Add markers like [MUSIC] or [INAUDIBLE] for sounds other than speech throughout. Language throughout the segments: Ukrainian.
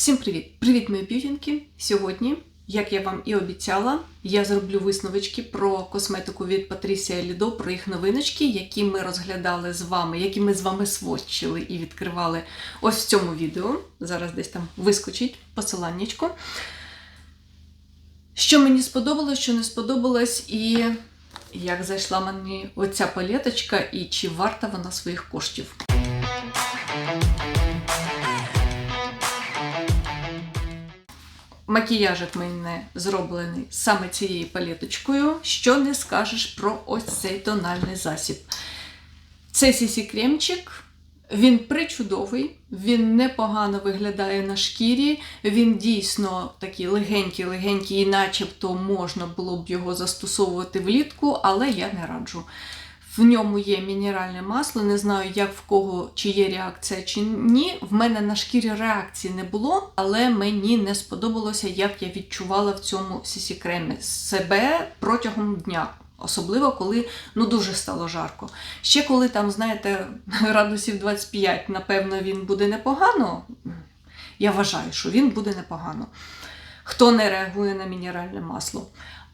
Всім привіт! Привіт, мої б'ютінки! Сьогодні, як я вам і обіцяла, я зроблю висновочки про косметику від Патрісія Лідо, про їх новиночки, які ми розглядали з вами, які ми з вами сводчили і відкривали ось в цьому відео. Зараз десь там вискочить посиланнячко. Що мені сподобалось, що не сподобалось, і як зайшла мені оця палеточка, і чи варта вона своїх коштів. Макіяжик мене зроблений саме цією палеточкою. Що не скажеш про ось цей тональний засіб. Це сісі кремчик. Він причудовий, він непогано виглядає на шкірі. Він дійсно такий легенький-легенький, і начебто можна було б його застосовувати влітку, але я не раджу. В ньому є мінеральне масло. Не знаю, як в кого чи є реакція, чи ні. В мене на шкірі реакції не було, але мені не сподобалося, як я відчувала в цьому сісі кремі себе протягом дня. Особливо, коли ну дуже стало жарко. Ще коли там, знаєте, [LAUGHS] градусів 25, напевно, він буде непогано. Я вважаю, що він буде непогано. Хто не реагує на мінеральне масло.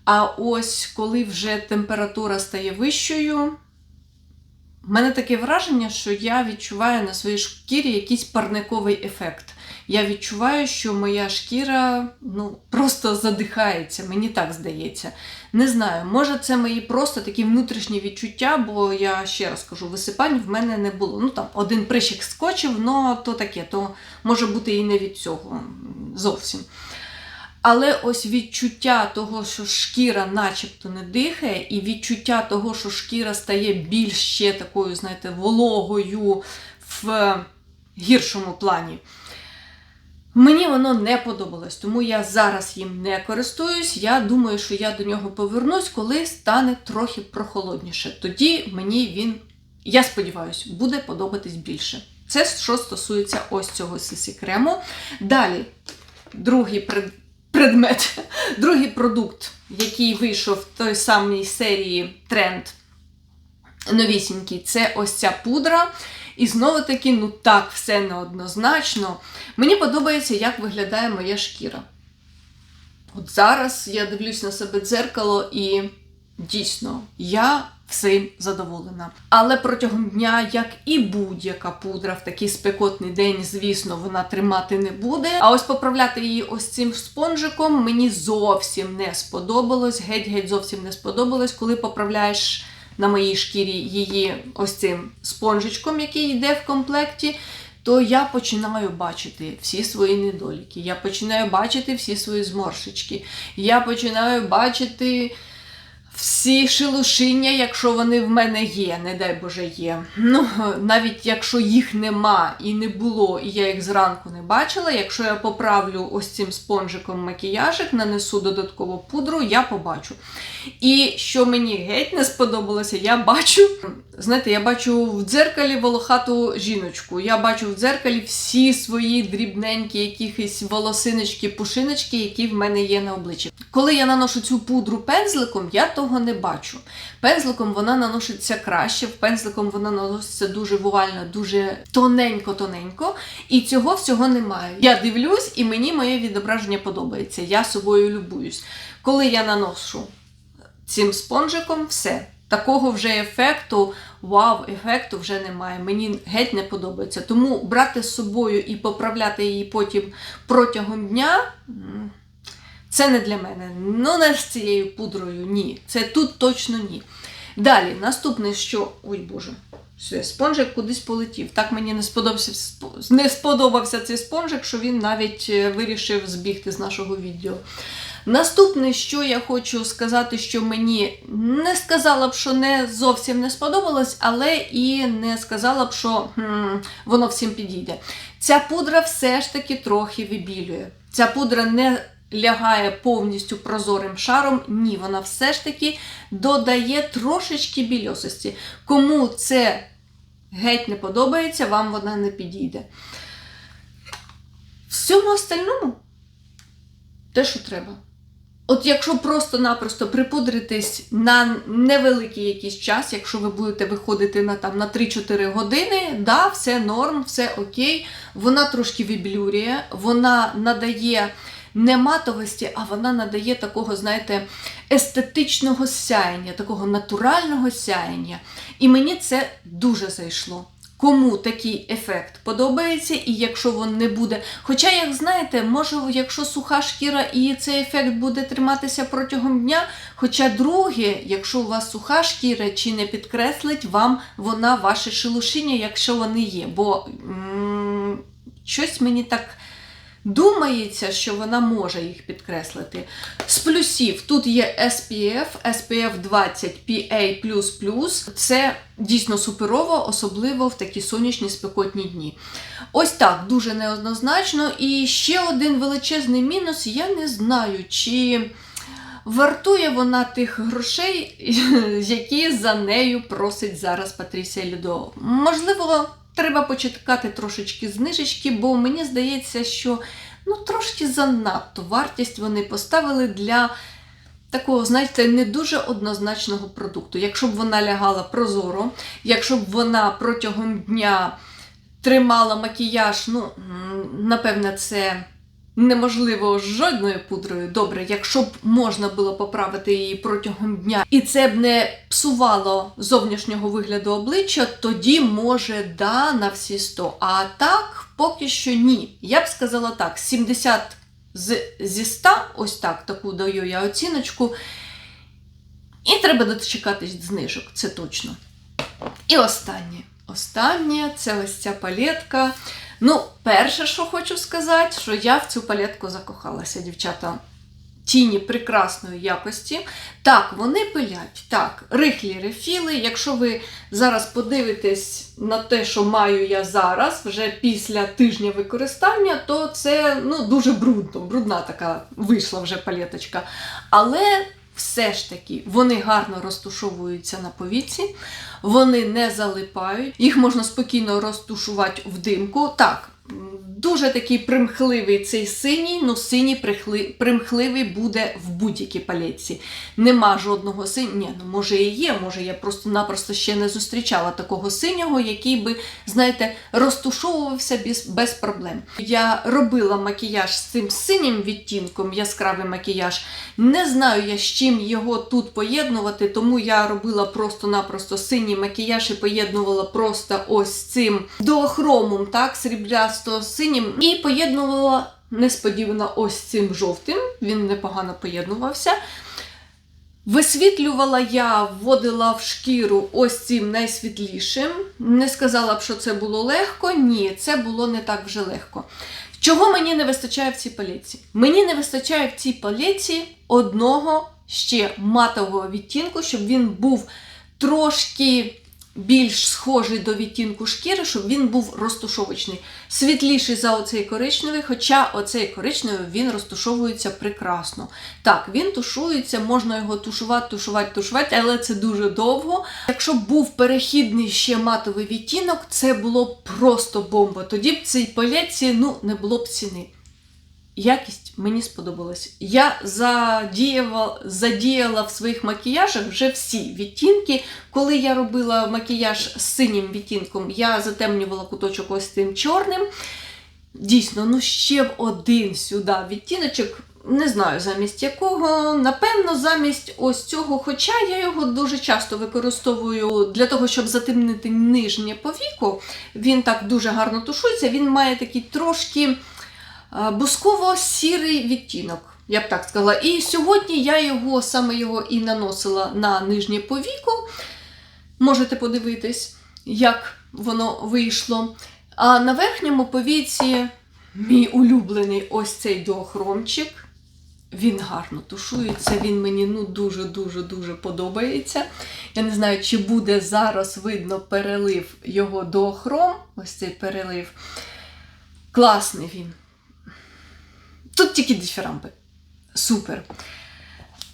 А ось коли вже температура стає вищою, в мене таке враження, що я відчуваю на своїй шкірі якийсь парниковий ефект. Я відчуваю, що моя шкіра ну, просто задихається, мені так здається. Не знаю, може це мої просто такі внутрішні відчуття, бо я ще раз кажу, висипань в мене не було. Ну там один прищик скочив, але то таке, то може бути і не від цього зовсім. Але ось відчуття того, що шкіра начебто не дихає, і відчуття того, що шкіра стає більш ще такою, знаєте, вологою в гіршому плані. Мені воно не подобалось, тому я зараз їм не користуюсь. Я думаю, що я до нього повернусь, коли стане трохи прохолодніше. Тоді мені він, я сподіваюся, буде подобатись більше. Це що стосується ось цього сисі крему. Далі, другий пред предмет, другий продукт, який вийшов в той самій серії тренд новісінький, це ось ця пудра. І знову таки, ну так, все неоднозначно. Мені подобається, як виглядає моя шкіра. От зараз я дивлюсь на себе дзеркало і дійсно я всім задоволена. Але протягом дня, як і будь-яка пудра в такий спекотний день, звісно, вона тримати не буде. А ось поправляти її ось цим спонжиком мені зовсім не сподобалось. Геть-геть зовсім не сподобалось, коли поправляєш на моїй шкірі її ось цим спонжичком, який йде в комплекті. То я починаю бачити всі свої недоліки. Я починаю бачити всі свої зморшечки. Я починаю бачити всі шелушиння, якщо вони в мене є, не дай Боже є. Ну, навіть якщо їх нема і не було, і я їх зранку не бачила, якщо я поправлю ось цим спонжиком макіяжик, нанесу додаткову пудру, я побачу. І що мені геть не сподобалося, я бачу, знаєте, я бачу в дзеркалі волохату жіночку. Я бачу в дзеркалі всі свої дрібненькі якісь волосиночки, пушиночки, які в мене є на обличчі. Коли я наношу цю пудру пензликом, я того не бачу. Пензликом вона наноситься краще, пензликом вона наноситься дуже вуально, дуже тоненько-тоненько. І цього всього немає. Я дивлюсь, і мені моє відображення подобається. Я собою любуюсь. Коли я наношу цим спонжиком, все. Такого вже ефекту, вау-ефекту вже немає. Мені геть не подобається. Тому брати з собою і поправляти її потім протягом дня. Це не для мене. Ну, не з цією пудрою, ні. Це тут точно ні. Далі, наступне, що. Ой Боже, все, спонжик кудись полетів. Так мені не сподобався не сподобався цей спонжик, що він навіть вирішив збігти з нашого відео. Наступне, що я хочу сказати, що мені не сказала б, що не зовсім не сподобалось, але і не сказала б, що хм, воно всім підійде. Ця пудра все ж таки трохи вибілює. Ця пудра не лягає повністю прозорим шаром, ні, вона все ж таки додає трошечки більосості. Кому це геть не подобається, вам вона не підійде. Всьому остальному те, що треба. От якщо просто-напросто припудритись на невеликий якийсь час, якщо ви будете виходити на там на 3-4 години, да, все норм, все окей. Вона трошки віблюрює, вона надає не матовості, а вона надає такого, знаєте, естетичного сяєння, такого натурального сяєння. І мені це дуже зайшло. Кому такий ефект подобається, і якщо він не буде. Хоча, як знаєте, може, якщо суха шкіра і цей ефект буде триматися протягом дня, хоча друге, якщо у вас суха шкіра, чи не підкреслить вам вона ваше шелушіння, якщо вони є. Бо м- щось мені так думається, що вона може їх підкреслити. З плюсів тут є SPF, SPF 20 PA++. Це дійсно суперово, особливо в такі сонячні спекотні дні. Ось так, дуже неоднозначно. І ще один величезний мінус, я не знаю, чи. Вартує вона тих грошей, [LAUGHS] які за нею просить зараз Патрісія Людо. Можливо, треба почекати трошечки знижечки, бо мені здається, що ну, трошки занадто вартість вони поставили для такого, знаєте, не дуже однозначного продукту. Якщо б вона лягала прозоро, якщо б вона протягом дня тримала макіяж, ну, напевне, це неможливо жодною пудрою. Добре, якщо б можна було поправити її протягом дня, і це б не псувало зовнішнього вигляду обличчя, тоді може да на всі 100. А так, поки що ні. Я б сказала так: 70 з, зі 100, ось так, таку даю я оціночку. І треба дочекатись знижок, це точно. І останнє. Останнє це ось ця палетка. Ну, перше, що хочу сказати, що я в цю палетку закохалася, дівчата. Тіні прекрасної якості. Так, вони пилять. Так, рихлі рефіли. Якщо ви зараз подивитесь на те, що маю я зараз, вже після тижня використання, то це ну, дуже брудно, брудна така вийшла вже палеточка. Але все ж таки вони гарно розтушовуються на повіці, вони не залипають, їх можна спокійно розтушувати в димку. Так, дуже такий примхливий цей синій, ну синій примхливий буде в будь-якій палетці. Нема жодного синього. Ні, ну може і є, може я просто-напросто ще не зустрічала такого синього, який би, знаєте, розтушовувався без, без проблем. Я робила макіяж з цим синім відтінком, яскравий макіяж. Не знаю я з чим його тут поєднувати, тому я робила просто-напросто синій макіяж і поєднувала просто ось цим доохромом, так, сріблясто-синім, і поєднувала несподівано ось цим жовтим. Він непогано поєднувався. Висвітлювала я, вводила в шкіру ось цим найсвітлішим. Не сказала б, що це було легко. Ні, це було не так вже легко. Чого мені не вистачає в цій паліці? Мені не вистачає в цій паліці одного ще матового відтінку, щоб він був трошки більш схожий до відтінку шкіри, щоб він був розтушовочний. Світліший за оцей коричневий, хоча оцей коричневий він розтушовується прекрасно. Так, він тушується, можна його тушувати, тушувати, тушувати, але це дуже довго. Якщо б був перехідний ще матовий відтінок, це було б просто бомба. Тоді б цій палетці ну, не було б ціни. Якість мені сподобалась. Я задіяла, задіяла в своїх макіяжах вже всі відтінки. Коли я робила макіяж з синім відтінком, я затемнювала куточок ось тим чорним. Дійсно, ну ще б один сюди відтіночок. Не знаю замість якого. Напевно, замість ось цього, хоча я його дуже часто використовую для того, щоб затемнити нижнє повіко. Він так дуже гарно тушується, він має такий трошки бусково-сірий відтінок, я б так сказала. І сьогодні я його саме його і наносила на нижнє повіко. Можете подивитись, як воно вийшло. А на верхньому повіці мій улюблений ось цей доохромчик. Він гарно тушується, він мені ну дуже-дуже дуже подобається. Я не знаю, чи буде зараз видно перелив його доохром. Ось цей перелив. Класний він. Тут тільки дифірамби. Супер.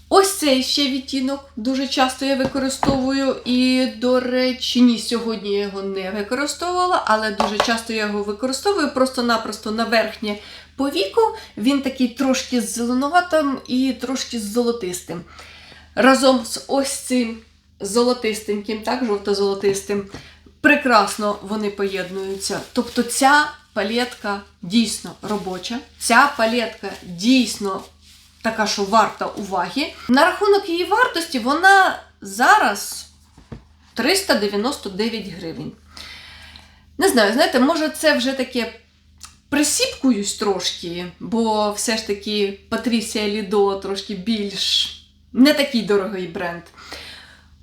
Ось цей ще відтінок. Дуже часто я використовую. І, до речі, ні, сьогодні я його не використовувала, але дуже часто я його використовую просто-напросто на верхнє по віку він такий трошки з зеленуватим і трошки з золотистим. Разом з ось цим золотистеньким, так, жовто-золотистим, прекрасно вони поєднуються. Тобто ця палетка дійсно робоча, ця палетка дійсно така, що варта уваги. На рахунок її вартості, вона зараз 399 гривень. Не знаю, знаєте, може це вже таке присіпкуюсь трошки, бо все ж таки Патрісія Лідо трошки більш не такий дорогий бренд.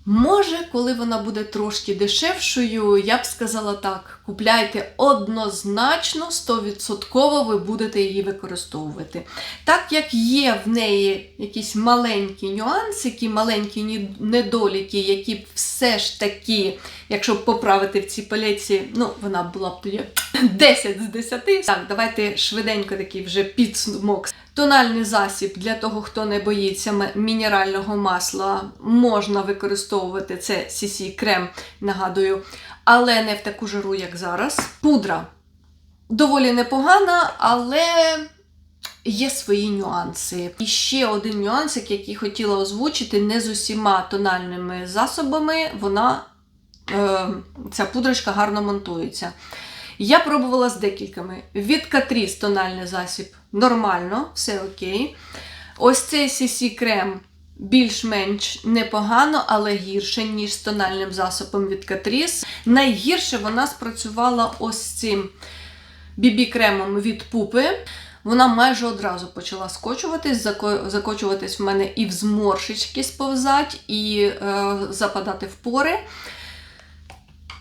Може, коли вона буде трошки дешевшою, я б сказала так: купляйте однозначно, 100% ви будете її використовувати. Так як є в неї якісь маленькі нюансики, маленькі недоліки, які все ж таки, якщо поправити в цій палеці, ну, вона була б тоді [LAUGHS] 10 з 10. Так, давайте швиденько такий вже підсумок. Тональний засіб для того, хто не боїться мінерального масла, можна використовувати це CC крем, нагадую, але не в таку жару, як зараз. Пудра доволі непогана, але є свої нюанси. І ще один нюансик, який хотіла озвучити, не з усіма тональними засобами вона, е, ця пудрочка гарно монтується. Я пробувала з декількома. Від Катріс тональний засіб нормально, все окей. Ось цей CC крем більш-менш непогано, але гірше, ніж з тональним засобом від Катріс. Найгірше вона спрацювала ось цим бібі-кремом від пупи. Вона майже одразу почала скочуватись, зако- закочуватись в мене і в зморшечки сповзать, і е, западати в пори.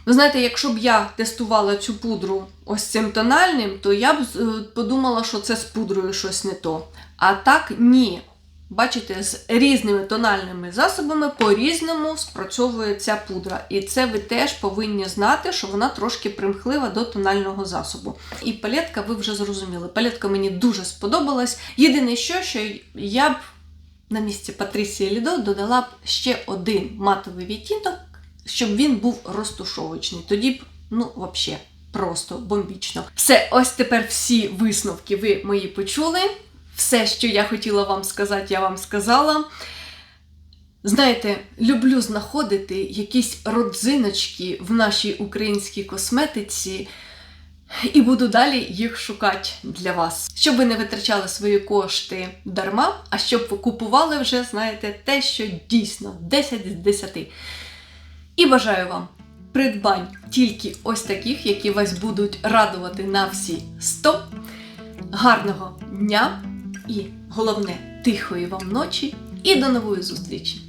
Ви знаєте, якщо б я тестувала цю пудру ось цим тональним, то я б е, подумала, що це з пудрою щось не то. А так ні. Бачите, з різними тональними засобами по-різному спрацьовує ця пудра. І це ви теж повинні знати, що вона трошки примхлива до тонального засобу. І палетка, ви вже зрозуміли. Палетка мені дуже сподобалась. Єдине, що, що я б на місці Патрісії Лідо додала б ще один матовий відтінок, щоб він був розтушовочний. Тоді б, ну, взагалі, просто бомбічно. Все, ось тепер всі висновки ви мої почули. Все, що я хотіла вам сказати, я вам сказала. Знаєте, люблю знаходити якісь родзиночки в нашій українській косметиці. І буду далі їх шукати для вас, щоб ви не витрачали свої кошти дарма, а щоб ви купували вже, знаєте, те, що дійсно 10 з 10. І бажаю вам придбань тільки ось таких, які вас будуть радувати на всі 100. Гарного дня і головне тихої вам ночі. І до нової зустрічі!